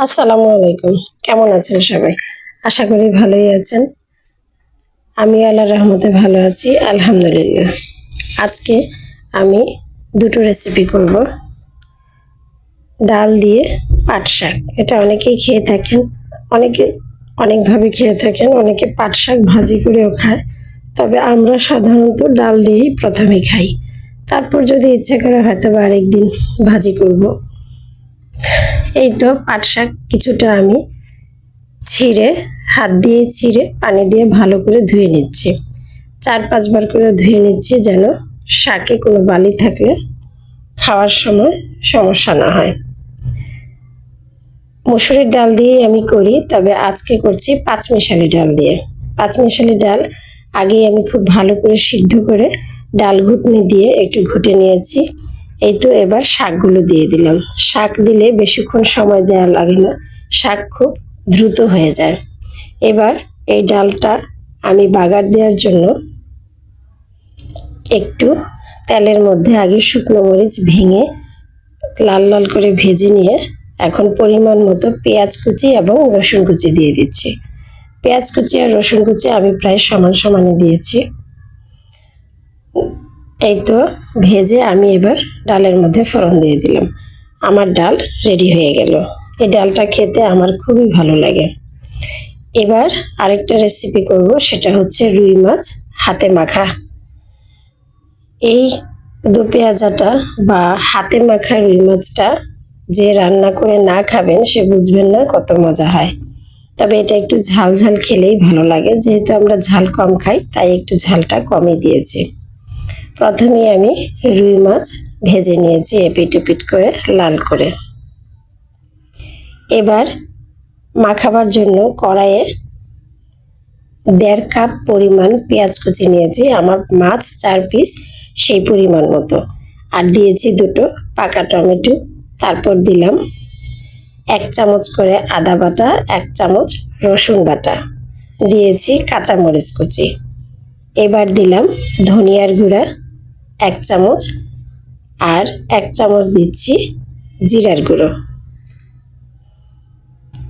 আসসালামু আলাইকুম। কেমন আছেন সবাই? আশা করি ভালোই আছেন। আমি আল্লাহ রহমতে ভালো আছি, আলহামদুলিল্লাহ। আজকে আমি দুটো রেসিপি করব। ডাল দিয়ে পাট শাক। এটা অনেকেই খেয়ে থাকেন, অনেকে অনেকভাবে খেয়ে থাকেন, অনেকে পাট শাক ভাজি করেও খায়। তবে আমরা সাধারণত ডাল দিয়েই প্রথমে খাই। তারপর যদি ইচ্ছে করে হয়তো বা আরেকদিন ভাজি করব। এই তো পাট শাক কিছুটা আমি ছিঁড়ে, হাত দিয়ে ছিঁড়ে, পানি দিয়ে ভালো করে ধুয়ে নিচ্ছি। চার পাঁচবার করে ধুয়ে নিচ্ছি যেন শাকে কোনো বালি থাকলে খাওয়ার সময় সমস্যা না হয়। মুসুরির ডাল দিয়ে আমি করি, তবে আজকে করছি পাঁচমিশালি ডাল দিয়ে। পাঁচমিশালি ডাল আগেই আমি খুব ভালো করে সিদ্ধ করে ডাল ঘুটনি দিয়ে একটু ঘুটে নিয়েছি। এই তো এবার শাকগুলো দিয়ে দিলাম। শাক দিলে বেশিক্ষণ সময় দেওয়া লাগে না। শাক খুব দ্রুত হয়ে যায়। এবার এই ডালটা আমি বাগার দেওয়ার জন্য একটু তেলের মধ্যে আগে শুকনো মরিচ ভেঙে লাল লাল করে ভেজে নিয়ে এখন পরিমাণ মতো পেঁয়াজ কুচি এবং রসুন কুচি দিয়ে দিচ্ছি। পেঁয়াজ কুচি আর রসুন কুচি আমি প্রায় সমান সমানে দিয়েছি। এই তো ভেজে আমি এবার ডালের মধ্যে ফোড়ন দিয়ে দিলাম। আমার ডাল রেডি হয়ে গেল। এই ডালটা খেতে আমার খুবই ভালো লাগে। এবার আরেকটা রেসিপি করব, সেটা হচ্ছে রুই মাছ হাতে মাখা। এই দু পেঁয়াজাটা বা হাতে মাখা রুই মাছটা যে রান্না করে না খাবেন, সে বুঝবেন না কত মজা হয়। তবে এটা একটু ঝাল ঝাল খেলেই ভালো লাগে। যেহেতু আমরা ঝাল কম খাই, তাই একটু ঝালটা কমই দিয়েছি। প্রথমে আমি রুই মাছ ভেজে নিয়েছি এপিট এপিট করে, লাল করে। এবার মাখাবার জন্য কড়াইয়ে দেড় কাপ পরিমাণ পেঁয়াজ কুচি নিয়েছি। আমার মাছ চার পিস সেই পরিমাণ মতো। আর দিয়েছি দুটো পাকা টমেটো। তারপর দিলাম এক চামচ করে আদা বাটা, এক চামচ রসুন বাটা। দিয়েছি কাঁচামরিচ কুচি। এবার দিলাম ধনিয়ার গুঁড়া এক চামচ আর এক চামচ দিচ্ছি জিরার গুঁড়ো।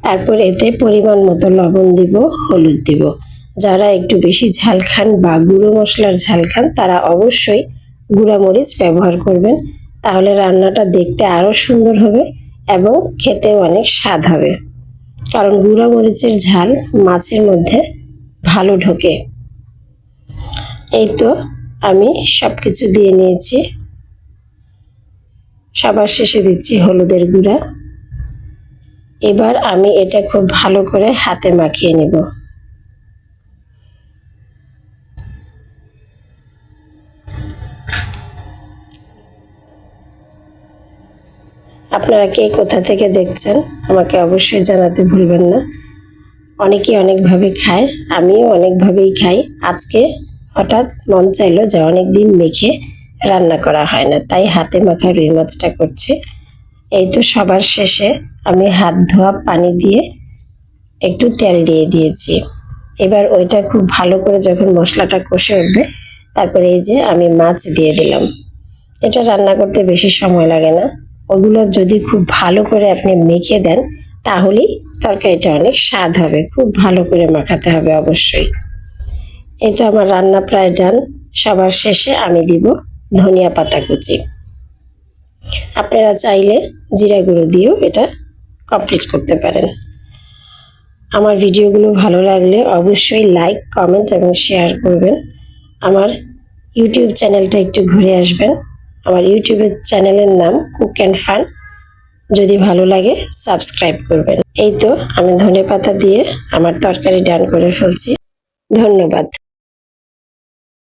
তারপর এতে পরিমাণ মতো লবণ দিব, হলুদ দিব। যারা একটু বেশি ঝাল খান বা গুঁড়ো মশলার ঝাল খান, তারা অবশ্যই গুঁড়া মরিচ ব্যবহার করবেন। তাহলে রান্নাটা দেখতে আরও সুন্দর হবে এবং খেতেও অনেক স্বাদ হবে। কারণ গুঁড়া মরিচের ঝাল মাছের মধ্যে ভালো ঢোকে। এই তো আমি সবকিছু দিয়ে নিয়েছি। সবার শেষে দিচ্ছি হলুদের গুঁড়া। এবার আমি এটা খুব ভালো করে হাতে মাখিয়ে নেব। আপনারা কে কোথা থেকে দেখছেন, আমাকে অবশ্যই জানাতে ভুলবেন না। অনেকে অনেকভাবে খায়, আমিও অনেকভাবেই খাই। আজকে হঠাৎ মন চাইলো যে অনেকদিন মেখে রান্না করা হয় না, তাই হাতে মাখা রুই মাছটা করছি। এই তো সবার শেষে আমি হাত ধোয়া পানি দিয়ে একটু তেল দিয়ে দিয়েছি। এবার ওইটা খুব ভালো করে যখন মশলাটা কষে উঠবে, তারপরে এই যে আমি মাছ দিয়ে দিলাম। এটা রান্না করতে বেশি সময় লাগে না। ওগুলো যদি খুব ভালো করে আপনি মেখে দেন, তাহলেই তরকারিটা অনেক স্বাদ হবে। খুব ভালো করে মাখাতে হবে অবশ্যই। এই তো আমার রান্না প্রায় ডান। সবার শেষে আমি দিব ধনিয়া পাতা কুচি। আপনারা চাইলে জিরা গুঁড়ো দিয়েও এটা কমপ্লিট করতে পারেন। আমার ভিডিওগুলো ভালো লাগলে অবশ্যই লাইক কমেন্ট এবং শেয়ার করবেন। আমার ইউটিউব চ্যানেলটা একটু ঘুরে আসবেন। আমার ইউটিউবের চ্যানেলের নাম কুক অ্যান্ড ফান যদি ভালো লাগে সাবস্ক্রাইব করবেন। এই তো আমি ধনে পাতা দিয়ে আমার তরকারি ডান করে ফেলছি। ধন্যবাদ।